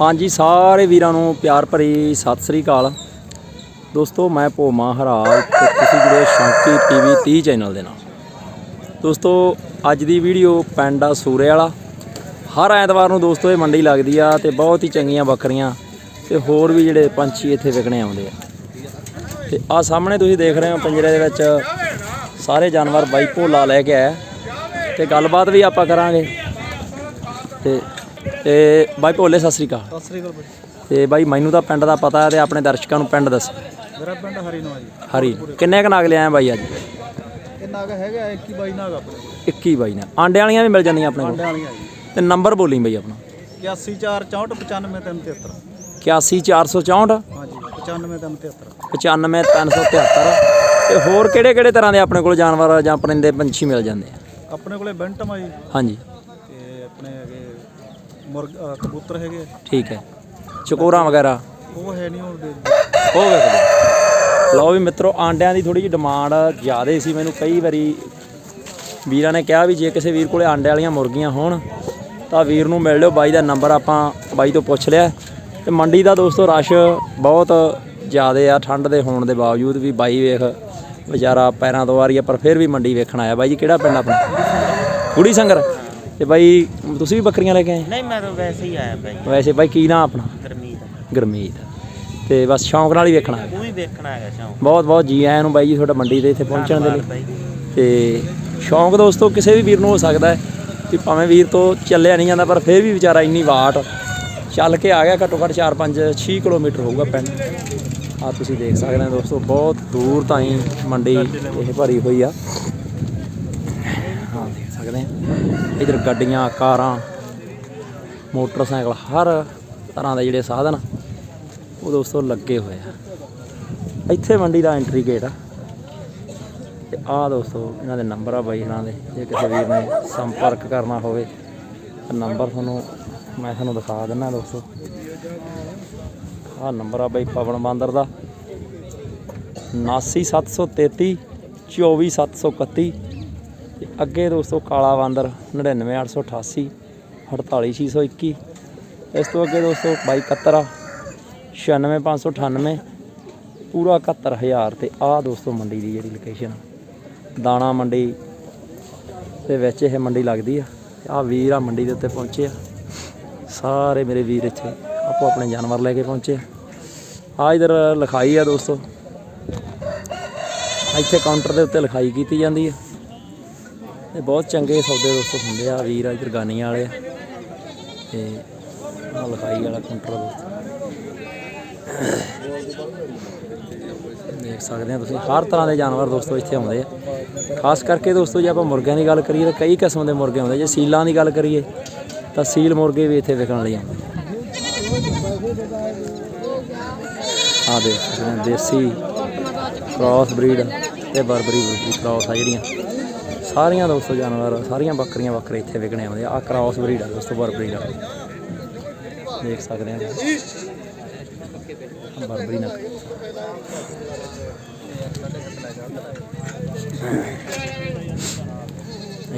ਹਾਂਜੀ, ਸਾਰੇ ਵੀਰਾਂ ਨੂੰ ਪਿਆਰ ਭਰੀ ਸਤਿ ਸ੍ਰੀ ਅਕਾਲ। ਦੋਸਤੋ, ਮੈਂ ਭੋਮਾ ਹਰਾਲ ਤੇ ਤੁਸੀਂ ਜੁੜੇ ਸ਼ੌਂਕੀ ਟੀਵੀ 30 ਚੈਨਲ ਦੇ ਨਾਲ। ਦੋਸਤੋ, ਅੱਜ ਦੀ ਵੀਡੀਓ ਪਿੰਡ ਆ ਸੂਰੇ ਵਾਲਾ। ਹਰ ਐਤਵਾਰ ਨੂੰ ਦੋਸਤੋ, ਇਹ ਮੰਡੀ ਲੱਗਦੀ ਆ ਤੇ ਬਹੁਤ ਹੀ ਚੰਗੀਆਂ ਬੱਕਰੀਆਂ ਤੇ ਹੋਰ ਵੀ ਜਿਹੜੇ ਪੰਛੀ ਇੱਥੇ ਵਿਕਣੇ ਆਉਂਦੇ ਆ। ਤੇ ਆ ਸਾਹਮਣੇ ਤੁਸੀਂ ਦੇਖ ਰਹੇ ਹੋ, ਪੰਜਰੇ ਦੇ ਵਿੱਚ ਸਾਰੇ ਜਾਨਵਰ ਬਾਈ ਭੋਲਾ ਲੈ ਕੇ ਆਇਆ। ਤੇ ਗੱਲਬਾਤ ਵੀ ਆਪਾਂ ਕਰਾਂਗੇ। ਤੇ ਤੇ ਬਾਈ ਭੋਲੇ ਸਤਿ ਸ੍ਰੀ ਅਕਾਲ। ਸਤਿ ਸ੍ਰੀ ਅਕਾਲ ਬਾਈ। ਤੇ ਬਾਈ ਮੈਨੂੰ ਤਾਂ ਪਿੰਡ ਦਾ ਪਤਾ ਹੈ ਤੇ ਆਪਣੇ ਦਰਸ਼ਕਾਂ ਨੂੰ ਪਿੰਡ ਦੱਸ। ਮੇਰਾ ਪਿੰਡ ਹਰੀ ਨਵਾ ਜੀ। ਹਰੀ ਕਿੰਨੇ ਕ ਨਾਗ ਲਿਆਏ ਬਾਈ ਅੱਜ? ਇਹ ਨਾਗ ਹੈਗਾ 21 ਬਾਈ ਨਾਗ ਆਪਣੇ ਕੋਲ। 21 ਬਾਈ ਨੇ ਆਂਡੇ ਵਾਲੀਆਂ ਵੀ ਮਿਲ ਜਾਂਦੀਆਂ ਆਪਣੇ ਕੋਲ? ਆਂਡੇ ਵਾਲੀਆਂ ਜੀ। ਤੇ ਨੰਬਰ ਬੋਲੀ ਬਾਈ ਆਪਣਾ। 8464955373 81464 ਹਾਂਜੀ 95373 95373 ਤੇ ਹੋਰ ਕਿਹੜੇ ਕਿਹੜੇ ਤਰ੍ਹਾਂ ਦੇ ਆਪਣੇ ਕੋਲ ਜਾਨਵਰ ਜਾਂ ਪਰਿੰਦੇ ਪੰਛੀ ਮਿਲ ਜਾਂਦੇ ਆ? ਆਪਣੇ ਕੋਲੇ ਬੈਂਟਮ ਆ ਜੀ ਹਾਂਜੀ। ਤੇ ਆਪਣੇ ਹੈਗੇ ਮੁਰਗ ਕਬੂਤਰ ਹੈਗੇ ਆ। ਠੀਕ ਹੈ। ਚਕੋਰਾਂ ਵਗੈਰਾ? ਉਹ ਹੈ ਨਹੀਂ ਉਹ ਦੇ ਹੋ ਵੇਖਦੇ ਲਓ ਵੀ ਮਿੱਤਰੋ ਆਂਡਿਆਂ ਦੀ ਥੋੜੀ ਜਿਹੀ ਡਿਮਾਂਡ ਜ਼ਿਆਦੇ ਸੀ ਮੈਨੂੰ। ਕਈ ਵਾਰੀ ਵੀਰਾਂ ਨੇ ਕਿਹਾ ਵੀ ਜੇ ਕਿਸੇ ਵੀਰ ਕੋਲੇ ਆਂਡੇ ਵਾਲੀਆਂ ਮੁਰਗੀਆਂ ਹੋਣ ਤਾਂ ਵੀਰ ਨੂੰ ਮਿਲ ਲਿਓ। ਬਾਈ ਦਾ ਨੰਬਰ ਆਪਾਂ ਬਾਈ ਤੋਂ ਪੁੱਛ ਲਿਆ। ਤੇ ਮੰਡੀ ਦਾ ਦੋਸਤੋ ਰਸ਼ ਬਹੁਤ ਜ਼ਿਆਦੇ ਆ ਠੰਡ ਦੇ ਹੋਣ ਦੇ ਬਾਵਜੂਦ ਵੀ ਬਾਈ ਵੇਖ ਵਿਚਾਰਾ ਪੈਰਾਂ ਤੋਂ ਆ ਰਹੀ ਆ ਪਰ ਫਿਰ ਵੀ ਮੰਡੀ ਵੇਖਣ ਆਇਆ। ਬਾਈ ਜੀ ਕਿਹੜਾ ਪਿੰਡ ਆਪਣਾ? ਕੁੜੀ ਸੰਗਰ? ਤੇ ਬਾਈ ਤੁਸੀਂ ਵੀ ਬੱਕਰੀਆਂ ਲੈ ਕੇ ਆਏ? ਨਹੀਂ ਮੈਂ ਤਾਂ ਵੈਸੇ ਹੀ ਆਇਆ ਬਾਈ। ਵੈਸੇ ਬਾਈ ਕੀ ਨਾਂ ਆਪਣਾ? ਗਰਮੀਤ। ਗਰਮੀਤ। ਤੇ ਬਸ ਸ਼ੌਂਕ ਨਾਲ ਹੀ ਵੇਖਣਾ। ਹੈ ਉਹ ਵੀ ਵੇਖਣਾ ਹੈਗਾ ਸ਼ੌਂਕ। ਬਹੁਤ ਬਹੁਤ ਜੀ ਆਇਆਂ ਨੂੰ ਬਾਈ ਜੀ ਤੁਹਾਡਾ ਮੰਡੀ ਦੇ ਇੱਥੇ ਪਹੁੰਚਣ ਦੇ ਲਈ। ਬਾਈ ਤੇ ਸ਼ੌਂਕ ਦੋਸਤੋ ਕਿਸੇ ਵੀ ਵੀਰ ਨੂੰ ਹੋ ਸਕਦਾ ਹੈ ਕਿ ਭਾਵੇਂ ਵੀਰ ਤੋਂ ਚੱਲਿਆ ਨਹੀਂ ਜਾਂਦਾ ਪਰ ਫਿਰ ਵੀ ਵਿਚਾਰਾ ਇੰਨੀ ਵਾਟ ਚੱਲ ਕੇ ਆ ਗਿਆ ਘੱਟੋ ਘੱਟ 4 5 6 ਕਿਲੋਮੀਟਰ ਹੋਊਗਾ ਪਿੰਡ। ਆ ਤੁਸੀਂ ਦੇਖ ਸਕਦੇ ਹੋ ਦੋਸਤੋ ਬਹੁਤ ਦੂਰ ਤਾਈਂ ਮੰਡੀ ਇਹ ਭਰੀ ਹੋਈ ਆ। ਸਕਦੇ ਆ ਇਧਰ ਗੱਡੀਆਂ, ਕਾਰਾਂ, ਮੋਟਰਸਾਈਕਲ, ਹਰ ਤਰ੍ਹਾਂ ਦੇ ਜਿਹੜੇ ਸਾਧਨ ਉਹ ਦੋਸਤੋ ਲੱਗੇ ਹੋਏ ਆ। ਇੱਥੇ ਮੰਡੀ ਦਾ ਐਂਟਰੀ ਗੇਟ ਆ। ਤੇ ਆਹ ਦੋਸਤੋ, ਇਹਨਾਂ ਦੇ ਨੰਬਰ ਆ ਬਾਈ ਇਹਨਾਂ ਦੇ। ਜੇ ਕਿਸੇ ਵੀਰ ਨੇ ਸੰਪਰਕ ਕਰਨਾ ਹੋਵੇ, ਤਾਂ ਨੰਬਰ ਤੁਹਾਨੂੰ ਮੈਂ ਤੁਹਾਨੂੰ ਦਿਖਾ ਦਿੰਦਾ ਦੋਸਤੋ। ਆਹ ਨੰਬਰ ਆ ਬਾਈ ਪਵਨ ਬਾਂਦਰ ਦਾ। 89733 24731 ਤੇ ਅੱਗੇ ਦੋਸਤੋ ਕਾਲਾ ਬਾਂਦਰ 99888 48621 ਇਸ ਤੋਂ ਅੱਗੇ ਦੋਸਤੋ ਬਾਈ 71 ਆ 96598 ਪੂਰਾ 71000 ਤੇ ਆਹ ਦੋਸਤੋ ਮੰਡੀ ਦੀ ਜਿਹੜੀ ਲੋਕੇਸ਼ਨ ਦਾਣਾ ਮੰਡੀ ਦੇ ਵਿੱਚ ਇਹ ਮੰਡੀ ਲੱਗਦੀ ਆ। ਆ ਵੀਰ ਆ ਮੰਡੀ ਦੇ ਉੱਤੇ ਪਹੁੰਚੇ ਆ। ਸਾਰੇ ਮੇਰੇ ਵੀਰ ਇੱਥੇ ਆਪੋ ਆਪਣੇ ਜਾਨਵਰ ਲੈ ਕੇ ਪਹੁੰਚੇ ਆ। ਇਧਰ ਲਿਖਾਈ ਆ ਦੋਸਤੋ। ਇੱਥੇ ਕਾਊਂਟਰ ਦੇ ਉੱਤੇ ਲਿਖਾਈ ਕੀਤੀ ਜਾਂਦੀ ਆ। ਤੇ ਬਹੁਤ ਚੰਗੇ ਸੌਦੇ ਦੋਸਤੋ ਹੁੰਦੇ ਆ, ਵੀਰ ਆ, ਇਧਰ ਗਾਨੀਆਂ ਵਾਲੇ। ਆ ਤੇ ਆਹ ਲਿਖਾਈ ਵਾਲਾ ਕਾਊਂਟਰ ਦੋਸਤੋ। ਦੇਖ ਸਕਦੇ ਆ ਤੁਸੀਂ, ਹਰ ਤਰ੍ਹਾਂ ਦੇ ਜਾਨਵਰ ਦੋਸਤੋ ਇੱਥੇ ਆਉਂਦੇ ਆ। ਖਾਸ ਕਰਕੇ ਦੋਸਤੋ, ਜੇ ਆਪਾਂ ਮੁਰਗਿਆਂ ਦੀ ਗੱਲ ਕਰੀਏ, ਤਾਂ ਕਈ ਕਿਸਮ ਦੇ ਮੁਰਗੇ ਆਉਂਦੇ ਜੇ ਸੀਲਾਂ ਦੀ ਗੱਲ ਕਰੀਏ, ਤਾਂ ਸੀਲ ਮੁਰਗੇ ਵੀ ਇੱਥੇ ਵਿਕਣ ਲਈ ਆਉਂਦੇ ਆ। ਦੇਖ ਦੇਸੀ ਕ੍ਰਾਸ ਬਰੀਡ ਤੇ ਬਰਬਰੀ ਬਰੀਡ ਕ੍ਰਾਸ ਆ ਜਿਹੜੀਆਂ। ਸਾਰੀਆਂ ਦੋਸਤੋ ਜਾਨਵਰ, ਸਾਰੀਆਂ ਬੱਕਰੀਆਂ ਵੱਖਰੇ ਇੱਥੇ ਵਿਕਣੇ ਆਉਂਦੇ ਆ। ਆ ਕ੍ਰਾਸ ਬਰੀਡ ਆ ਦੋਸਤੋ, ਬਰਬਰੀ ਦਾ। ਦੇਖ ਸਕਦੇ ਆ। ਬਰਬਰੀ ਨਾ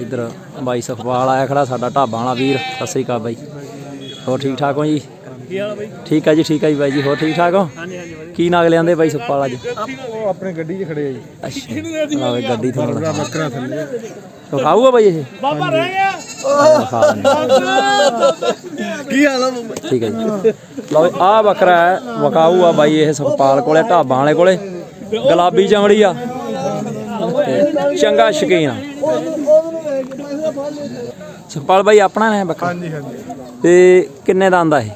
ਇਧਰ ਬਾਈ ਸੁਖਪਾਲ ਆਇਆ ਖੜਾ, ਸਾਡਾ ਢਾਬਾ ਵਾਲਾ ਵੀਰ। ਸਤਿ ਸ੍ਰੀ ਅਕਾਲ ਬਾਈ। ਹੋਰ ਠੀਕ ਠਾਕ ਹੋ ਜੀ? ਕੀ ਹਾਲ ਬਾਈ? ਠੀਕ ਆ ਜੀ ਠੀਕ ਆ ਜੀ ਬਾਈ ਜੀ ਹੋਰ ਠੀਕ ਠਾਕ ਹੋ? ਹਾਂਜੀ ਹਾਂਜੀ ਵਧੀਆ। ਕੀ ਨਾਗ ਲਿਆਂਦੇ ਬਾਈ ਸੁਖਪਾਲ ਅੱਜ? ਉਹ ਆਪਣੇ ਗੱਡੀ 'ਚ ਖੜੇ ਆ ਜੀ। ਅੱਛਾ। ਆਵੇ ਗੱਡੀ ਤੁਹਾਨੂੰ ਬੱਕਰਾ ਥੱਲੇ। ਦਿਖਾਊਗਾ ਬਾਈ ਇਹ? ਬਾਬਾ ਰਹਿ ਗਿਆ। ਕੀ ਹਾਲ ਆ ਠੀਕ ਹੈ ਜੀ। ਲਓ ਆ ਬੱਕਰਾ ਹੈ ਵਕਾਊ ਆ ਬਾਈ ਇਹ ਸੁਖਪਾਲ ਕੋਲੇ ਢਾਬਾਂ ਵਾਲੇ ਕੋਲੇ। ਗੁਲਾਬੀ ਚਮੜੀ ਆ। ਚੰਗਾ ਸ਼ਕੀਨ ਆ। ਸੁਖਪਾਲ ਬਾਈ ਆਪਣਾ ਹੈ ਬੱਕਰਾ? ਹਾਂਜੀ ਹਾਂਜੀ। ਤੇ ਕਿੰਨੇ ਦਾ ਆਂਦਾ ਇਹ?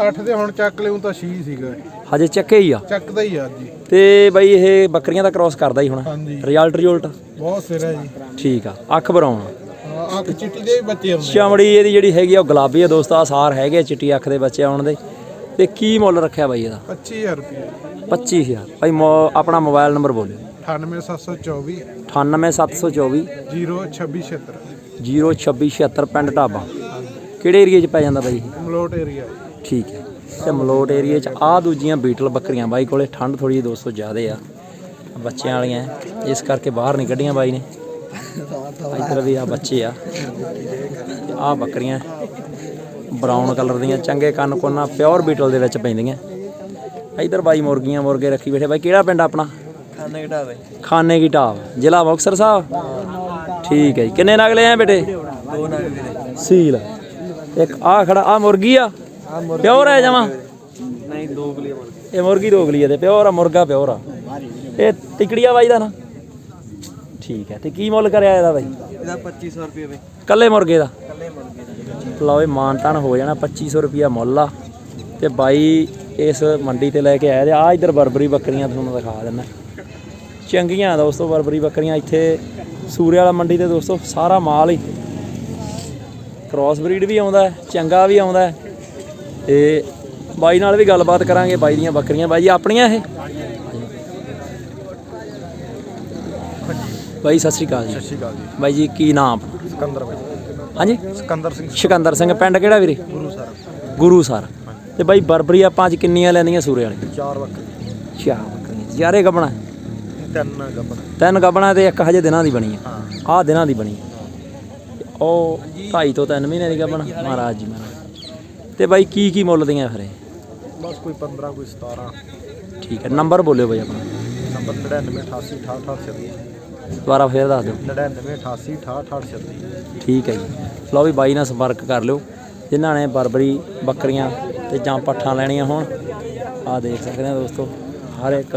8 ਦੇ ਹੁਣ ਚੱਕ ਲਿਓ ਤਾਂ 6 ਸੀਗਾ। ਇਹ। ਹਜੇ ਚੱਕੇ ਹੀ ਆ। ਚੱਕਦਾ ਹੀ ਆ ਜੀ ਤੇ ਬਾਈ ਇਹ ਬੱਕਰੀਆਂ ਦਾ ਕ੍ਰਾਸ ਕਰਦਾ ਹੀ ਹੁਣ। ਹਾਂਜੀ। Result result. ਬਹੁਤ ਸਿਰ ਹੈ ਜੀ। ਠੀਕ ਆ ਅੱਖ ਬਰਾਉਣ ਹਾਂ, ਅੱਖ ਚਿੱਟੀ ਦੇ ਵੀ ਬੱਚੇ ਹੁੰਦੇ ਚਮੜੀ ਇਹਦੀ ਜਿਹੜੀ ਹੈਗੀ ਆ ਉਹ ਗੁਲਾਬੀ ਆ ਦੋਸਤੋ ਆ ਸਾਰ ਹੈਗੇ ਆ ਚਿੱਟੀ ਅੱਖ ਦੇ ਬੱਚੇ ਆਉਣ ਦੇ। ਤੇ ਕੀ ਮੁੱਲ ਰੱਖਿਆ ਬਾਈ ਇਹਦਾ? 25000 ਰੁਪਏ 25000 ਭਾਈ ਮੋ- ਆਪਣਾ ਮੋਬਾਈਲ ਨੰਬਰ ਬੋਲਿਓ। 98724 98724 02676 02676 ਪਿੰਡ ਢਾਬਾ। ਕਿਹੜੇ ਏਰੀਏ 'ਚ ਪੈ ਜਾਂਦਾ ਬਾਈ ਇਹ? ਮਲੋਟ ਏਰੀਆ ਠੀਕ ਹੈ। ਤੇ ਮਲੋਟ ਏਰੀਏ 'ਚ ਆ ਦੂਜੀਆਂ ਬੀਟਲ ਬੱਕਰੀਆਂ ਬਾਈ ਕੋਲੇ ਠੰਡ ਥੋੜੀ 200 ਜ਼ਿਆਦੇ ਆ। ਬੱਚਿਆਂ ਵਾਲੀਆਂ। ਇਸ ਕਰਕੇ ਬਾਹਰ ਨਹੀਂ ਕੱਢੀਆਂ ਬਾਈ ਨੇ। ਇੱਧਰ ਵੀ ਆ ਬੱਚੇ ਆ। ਆ ਬੱਕਰੀਆਂ ਬਰਾਊਨ ਕਲਰ ਦੀਆਂ ਚੰਗੇ ਕੰਨ ਕੋਨਾ ਪਿਓਰ ਬੀਟਲ ਦੇ ਵਿੱਚ ਪੈਂਦੀਆਂ। ਇਧਰ ਬਾਈ ਮੁਰਗੀਆਂ ਮੁਰਗੇ ਰੱਖੀ ਬੈਠੇ। ਬਾਈ ਕਿਹੜਾ ਪਿੰਡ ਆਪਣਾ? ਖਾਣੇ ਘਟਾ ਦੇ ਖਾਨੇ ਕੀ ਢਾਬ। ਜ਼ਿਲ੍ਹਾ ਮੁਕਤਸਰ ਸਾਹਿਬ? ਠੀਕ ਹੈ ਜੀ। ਕਿੰਨੇ ਨਗ ਲਏ ਆ ਬੇਟੇ? ਦੋ ਨਗ ਸੀਲ। ਇੱਕ ਆ ਖੜਾ ਆ ਮੁਰਗੀ ਆ? ਪਿਓਰ ਹੈ ਜਮਾ? ਨਹੀਂ ਦੋ ਗਲੀ ਮੁਰਗੇ ਇਹ ਮੁਰਗੀ ਦੋਗਲੀ ਆ ਤੇ ਪਿਓਰ ਆ ਮੁਰਗਾ ਪਿਓਰ ਆ। ਇਹ ਟਿਕੜੀਆ ਬਾਈ ਦਾ ਨਾ? ਠੀਕ ਹੈ ਤੇ ਕੀ ਮੁੱਲ ਕਰਿਆ ਇਹਦਾ ਬਾਈ? ਇਹਦਾ 2500 ਰੁਪਏ ਵੇ ਕੱਲੇ ਮੁਰਗੇ ਦਾ? ਕੱਲੇ ਮੁਰਗੇ ਲਓ ਇਹ ਮਾਨਤਾਨ ਹੋ ਜਾਣਾ 2500 ਰੁਪਿਆ ਮੁੱਲ ਆ। ਤੇ ਬਾਈ ਇਸ ਮੰਡੀ ਤੇ ਲੈ ਕੇ ਆਇਆ ਤੇ ਆ ਇਧਰ ਬਰਬਰੀ ਬੱਕਰੀਆਂ ਤੁਹਾਨੂੰ ਦਿਖਾ ਦਿੰਦਾ। ਚੰਗੀਆਂ ਦੋਸਤੋ ਬਰਬਰੀ ਬੱਕਰੀਆਂ। ਇੱਥੇ ਸੂਰੇ ਵਾਲਾ ਮੰਡੀ ਤੇ ਦੋਸਤੋ ਸਾਰਾ ਮਾਲ ਹੀ। ਕ੍ਰਾਸ ਬਰੀਡ ਵੀ ਆਉਂਦਾ ਚੰਗਾ ਵੀ ਆਉਂਦਾ। ਤੇ ਬਾਈ ਨਾਲ ਵੀ ਗੱਲਬਾਤ ਕਰਾਂਗੇ ਬਾਈ ਦੀਆਂ ਬੱਕਰੀਆਂ। ਬਾਈ ਜੀ ਆਪਣੀਆਂ ਇਹ? ਬਾਈ ਸਤਿ ਸ਼੍ਰੀ ਅਕਾਲ ਜੀ। ਸ਼੍ਰੀ ਅਕਾਲ ਜੀ। ਬਾਈ ਜੀ ਕੀ ਨਾਮ? ਸਿਕੰਦਰ ਬਾਈ। ਹਾਂਜੀ? ਸਿਕੰਦਰ ਸਿੰਘ। ਸਿਕੰਦਰ ਸਿੰਘ ਪਿੰਡ ਕਿਹੜਾ ਵੀਰੇ? ਗੁਰੂ ਸਰ। ਗੁਰੂ ਸਰ। ਤੇ ਬਾਈ ਬਰਬਰੀ ਆਪਾਂ ਅੱਜ ਕਿੰਨੀਆਂ ਲੈਂਦੀਆਂ ਸੂਰੇ ਵਾਲੀ? ਚਾਰ ਬੱਕਰੇ ਚਾਰ ਬੱਕਰੀਆਂ। ਯਾਰੇ ਗੱਬਣਾ। ਤਿੰਨ ਗੱਬੜ ਤਿੰਨ ਗੱਬਣਾ ਤੇ ਇੱਕ ਹਜੇ ਦਿਨਾਂ ਦੀ ਬਣੀ ਆ। ਆਹ ਦਿਨਾਂ ਦੀ ਬਣੀ ਆ। ਉਹ ਢਾਈ ਤੋਂ ਤਿੰਨ ਮਹੀਨੇ ਦੀ ਗੱਬਣਾ। ਮਹਾਰਾਜ ਜੀ ਮਹਾਰਾਜ। ਤੇ ਬਾਈ ਕੀ ਕੀ ਮੁੱਲ ਦੀਆਂ ਫਿਰ ਇਹ? ਬਸ ਕੋਈ 15 ਕੋਈ 17 ਠੀਕ ਹੈ ਨੰਬਰ ਬੋਲਿਓ ਬਾਈ ਆਪਣਾ। ਨੰਬਰ 9988 ਦੁਬਾਰਾ ਫੇਰ ਦੱਸ ਦਿਓ। 9988 88 ਠੀਕ ਹੈ ਜੀ। ਲਓ ਵੀ ਬਾਈ ਨਾਲ ਸੰਪਰਕ ਕਰ ਲਿਓ। ਜਿਨ੍ਹਾਂ ਨੇ ਬਰਬਰੀ ਬੱਕਰੀਆਂ ਤੇ ਜਾਂ ਪੱਠਾਂ ਲੈਣੀਆਂ ਹੋਣ ਆਹ ਦੇਖ ਸਕਦੇ ਆ ਦੋਸਤੋ ਹਰ ਇੱਕ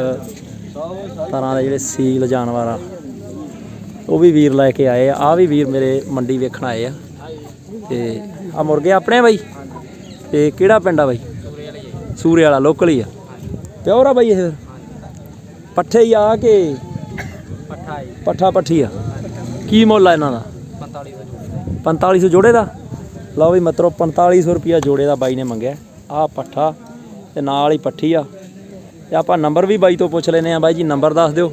ਤਰ੍ਹਾਂ ਦੇ ਜਿਹੜੇ ਸੀਲ ਜਾਨਵਰ ਆ ਉਹ ਵੀ ਵੀਰ ਲੈ ਕੇ ਆਏ ਆ। ਆ ਵੀ ਵੀਰ ਮੇਰੇ ਮੰਡੀ ਵੇਖਣ ਆਏ ਆ। ਤੇ ਆ ਮੁਰਗੇ ਆਪਣੇ ਆ ਬਾਈ? ਤੇ ਕਿਹੜਾ ਪਿੰਡ ਆ ਬਾਈ? ਸੂਰੇ ਵਾਲਾ ਲੋਕਲ ਹੀ ਆ। ਪਿਓਰ ਆ ਬਾਈ ਇਹ? ਪੱਠੇ ਹੀ ਆ ਕੇ? ਪੱਠਾ ਪੱਠਾ ਪੱਠੀ ਆ। ਕੀ ਮੁੱਲ ਆ ਇਹਨਾਂ ਦਾ? 45 4500 ਜੋੜੇ ਦਾ। ਲਓ ਵੀ ਮਤਰੋ 4500 ਰੁਪਿਆ ਜੋੜੇ ਦਾ ਬਾਈ ਨੇ ਮੰਗਿਆ। ਆਹ ਪੱਠਾ ਤੇ ਨਾਲ ਹੀ ਪੱਠੀ ਆ। ਤੇ ਆਪਾਂ ਨੰਬਰ ਵੀ ਬਾਈ ਤੋਂ ਪੁੱਛ ਲੈਨੇ ਆ ਬਾਈ ਜੀ ਨੰਬਰ ਦੱਸ ਦਿਓ।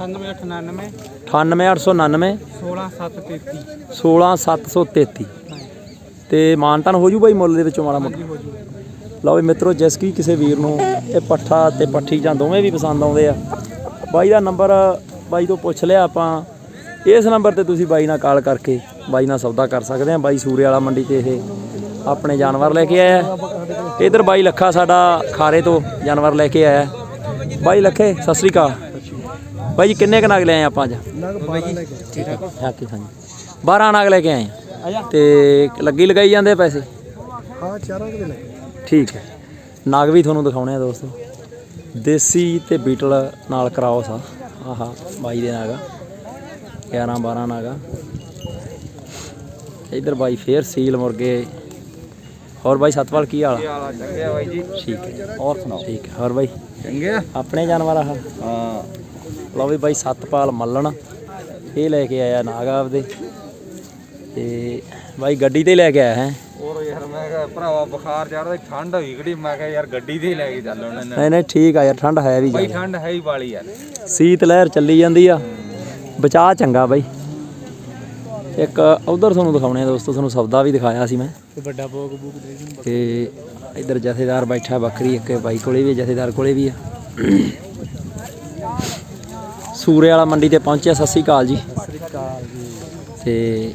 9899 98899 16733 16733 ਤੇ ਮਾਨਤਨ ਹੋ ਜੂ ਬਾਈ ਮੁੱਲ ਦੇ ਵਿੱਚੋਂ ਮਾੜਾ ਮੋਟਾ। ਲਓ ਵੀ ਮਿੱਤਰੋ ਜਿਸ ਕੀ ਕਿਸੇ ਵੀਰ ਨੂੰ ਇਹ ਪੱਠਾ ਤੇ ਪੱਠੀ ਜਾਂ ਦੋਵੇਂ ਵੀ ਪਸੰਦ ਆਉਂਦੇ ਆ। ਬਾਈ ਦਾ ਨੰਬਰ ਬਾਈ ਤੋਂ ਪੁੱਛ ਲਿਆ ਆਪਾਂ। ਇਸ ਨੰਬਰ ਤੇ ਤੁਸੀਂ ਬਾਈ ਨਾਲ ਕਾਲ ਕਰਕੇ ਬਾਈ ਨਾਲ ਸੌਦਾ ਕਰ ਸਕਦੇ ਆ। ਬਾਈ ਸੂਰੇ ਵਾਲਾ ਮੰਡੀ ਤੇ ਇਹ ਆਪਣੇ ਜਾਨਵਰ ਲੈ ਕੇ ਆਇਆ। ਇਧਰ ਬਾਈ ਲੱਖਾ ਸਾਡਾ ਖਾਰੇ ਤੋਂ ਜਾਨਵਰ ਲੈ ਕੇ ਆਇਆ। ਬਾਈ ਲੱਖੇ ਸਤਿ ਸ੍ਰੀ ਅਕਾਲ। ਬਾਈ ਜੀ ਕਿੰਨੇ ਕੁ ਨਗ ਲੈ ਆਏ ਆਪਾਂ ਅੱਜ? ਨਗ 12 ਲੈ ਕੇ ਠੀਕ ਹੈ ਹਾਂਜੀ। 12 ਨਗ ਲੈ ਕੇ ਆਏ ਆ। ਤੇ ਲੱਗੀ ਲਗਾਈ ਜਾਂਦੇ ਆ ਪੈਸੇ? ਹਾਂ ਚਾਰਾਂ ਦੇ ਲੈ ਕੇ ਠੀਕ ਹੈ। ਨਾਗ ਵੀ ਤੁਹਾਨੂੰ ਦਿਖਾਉਣੇ ਆ ਦੋਸਤੋ। ਦੇਸੀ ਤੇ ਬੀਟਲ ਨਾਲ ਕਰਾਉਸ ਆ ਆਹਾ ਬਾਈ ਦੇ ਨਾਗਾ 11 12 ਨਾਗਾ ਇਧਰ ਬਾਈ ਫੇਰ ਸੀਲ ਮੁਰਗੇ। ਹੋਰ ਬਾਈ ਸਤਪਾਲ ਕੀ ਹਾਲ ਆ? ਹਾਲਾ ਚੰਗੇ ਬਾਈ ਜੀ। ਠੀਕ ਹੈ। ਹੋਰ ਸੁਣਾਓ? ਠੀਕ ਹੈ। ਹੋਰ ਬਾਈ? ਚੰਗੇ ਆ? ਆਪਣੇ ਜਾਨਵਰ ਆ ਹਾਂ। ਲਓ ਵੀ ਬਾਈ ਸਤਪਾਲ ਮੱਲਣ। ਇਹ ਲੈ ਕੇ ਆਇਆ ਨਾਗ ਆਪਦੇ। ਤੇ ਬਾਈ ਗੱਡੀ ਤੇ ਹੀ ਲੈ ਕੇ ਆਇਆ ਹੈ। ਹੋਰ ਯਾਰ ਮੈਂ ਕਿਹਾ ਭਰਾਵਾ ਬੁਖਾਰ ਚੜਦਾ ਠੰਡ ਹੋਈ ਕਿਹੜੀ? ਮੈਂ ਕਿਹਾ ਯਾਰ ਗੱਡੀ ਤੇ ਹੀ ਲੈ ਕੇ ਚੱਲ ਉਹਨਾਂ ਨੇ। ਨਹੀਂ ਨਹੀਂ ਠੀਕ ਆ ਯਾਰ ਠੰਡ ਹੈ ਵੀ ਬਾਈ। ਠੰਡ ਹੈ ਹੀ ਵਾਲੀ ਯਾਰ ਸੀਤ ਲਹਿਰ ਚੱਲੀ ਜਾਂਦੀ ਆ। ਬਚਾ ਚੰਗਾ ਬਾਈ। ਇੱਕ ਉਧਰ ਤੁਹਾਨੂੰ ਦਿਖਾਉਣੇ ਆ ਦੋਸਤੋ ਤੁਹਾਨੂੰ ਸੌਦਾ ਵੀ ਦਿਖਾਇਆ ਸੀ ਮੈਂ। ਤੇ ਵੱਡਾ ਬੋਗ ਬੂਕ ਦੇ ਦੂੰ ਤੇ ਇੱਧਰ ਜਥੇਦਾਰ ਬੈਠਾ ਬੱਕਰੀ ਇੱਕ ਬਾਈ ਕੋਲੇ ਵੀ ਜਥੇਦਾਰ ਕੋਲੇ ਵੀ ਆ। ਸੂਰੇ ਵਾਲਾ ਮੰਡੀ ਤੇ ਪਹੁੰਚਿਆ ਸਤਿ ਸ੍ਰੀ ਅਕਾਲ ਜੀ। ਸ੍ਰੀ ਅਕਾਲ ਜੀ। ਤੇ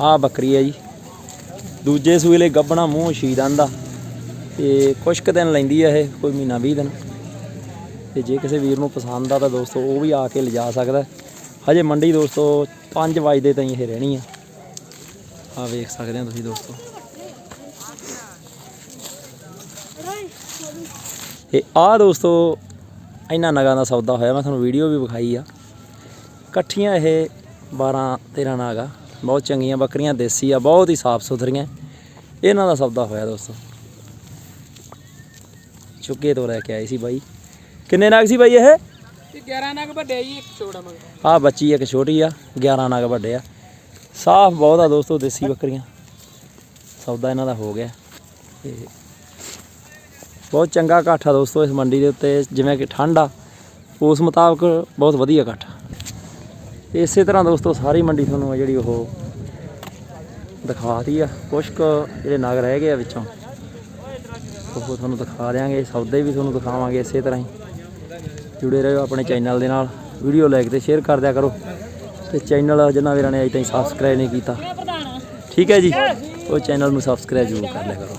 ਆਹ ਬੱਕਰੀ ਹੈ ਜੀ। ਦੂਜੇ ਸੂਏ ਲਈ ਗੱਬਣਾ ਮੂੰਹ ਸ਼ੀਦਾਂ ਦਾ ਤੇ ਕੁਛ ਕੁ ਦਿਨ ਲੈਂਦੀ ਹੈ ਇਹ, ਕੋਈ ਮਹੀਨਾ 20 ਦਿਨ। ਤੇ ਜੇ ਕਿਸੇ ਵੀਰ ਨੂੰ ਪਸੰਦ ਆ ਤਾਂ ਦੋਸਤੋ ਉਹ ਵੀ ਆ ਕੇ ਲਿਜਾ ਸਕਦਾ ਹਜੇ ਮੰਡੀ ਦੋਸਤੋ 5 ਵਜੇ ਤਾਈਂ ਇਹ ਰਹਿਣੀ ਆ। ਆ ਵੇਖ ਸਕਦੇ ਆ ਤੁਸੀਂ ਦੋਸਤੋ। ਇਹ ਆ ਦੋਸਤੋ ਇਹਨਾਂ ਨਗਾਂ ਦਾ ਸੌਦਾ ਹੋਇਆ। ਮੈਂ ਤੁਹਾਨੂੰ ਵੀਡੀਓ ਵੀ ਵਿਖਾਈ ਆ। ਇਕੱਠੀਆਂ ਇਹ 12 13 ਨਾਗ। ਆ ਬਹੁਤ ਚੰਗੀਆਂ ਬੱਕਰੀਆਂ ਦੇਸੀ ਆ ਬਹੁਤ ਹੀ ਸਾਫ਼ ਸੁਥਰੀਆਂ। ਇਹਨਾਂ ਦਾ ਸੌਦਾ ਹੋਇਆ ਦੋਸਤੋ। ਚੁੱਕੇ ਤੋਂ ਲੈ ਕੇ ਆਏ ਸੀ ਬਾਈ। ਕਿੰਨੇ ਨਾਗ ਸੀ ਬਾਈ ਇਹ? 11 ਨਗ ਵੱਡੇ ਜੀ ਇੱਕ ਛੋੜਾ ਮੰਗ ਆ ਬੱਚੀ ਇੱਕ ਛੋਟੀ ਆ 11 ਨਾਗ ਵੱਡੇ ਆ। ਸਾਫ਼ ਬਹੁਤ ਆ ਦੋਸਤੋ ਦੇਸੀ ਬੱਕਰੀਆਂ। ਸੌਦਾ ਇਹਨਾਂ ਦਾ ਹੋ ਗਿਆ। ਤੇ ਬਹੁਤ ਚੰਗਾ ਇਕੱਠ ਆ ਦੋਸਤੋ ਇਸ ਮੰਡੀ ਦੇ ਉੱਤੇ ਜਿਵੇਂ ਕਿ ਠੰਡ ਆ ਉਸ ਮੁਤਾਬਕ ਬਹੁਤ ਵਧੀਆ ਇਕੱਠ ਆ। ਇਸੇ ਤਰ੍ਹਾਂ ਦੋਸਤੋ, ਸਾਰੀ ਮੰਡੀ ਤੁਹਾਨੂੰ ਜਿਹੜੀ ਉਹ ਦਿਖਾਤੀ ਆ। ਕੁਛ ਕੁ ਜਿਹੜੇ ਨਗ ਰਹਿ ਗਏ ਆ ਵਿੱਚੋਂ, ਉਹ ਤੁਹਾਨੂੰ ਦਿਖਾ ਦਿਆਂਗੇ, ਸੌਦੇ ਵੀ ਤੁਹਾਨੂੰ ਦਿਖਾਵਾਂਗੇ ਇਸੇ ਤਰ੍ਹਾਂ ਹੀ। ਜੁੜੇ ਰਹੋ ਆਪਣੇ ਚੈਨਲ ਦੇ ਨਾਲ, ਵੀਡੀਓ ਲਾਈਕ ਤੇ ਸ਼ੇਅਰ ਕਰ ਦਿਆ ਕਰੋ। ਤੇ ਚੈਨਲ ਜਿਨ੍ਹਾਂ ਵੀਰਾਂ ਨੇ ਅਜੇ ਤਾਈਂ ਸਬਸਕ੍ਰਾਈਬ ਨਹੀਂ ਕੀਤਾ, ਠੀਕ ਹੈ ਜੀ? ਉਹ ਚੈਨਲ ਨੂੰ ਸਬਸਕ੍ਰਾਈਬ ਜ਼ਰੂਰ ਕਰ ਲਿਆ ਕਰੋ।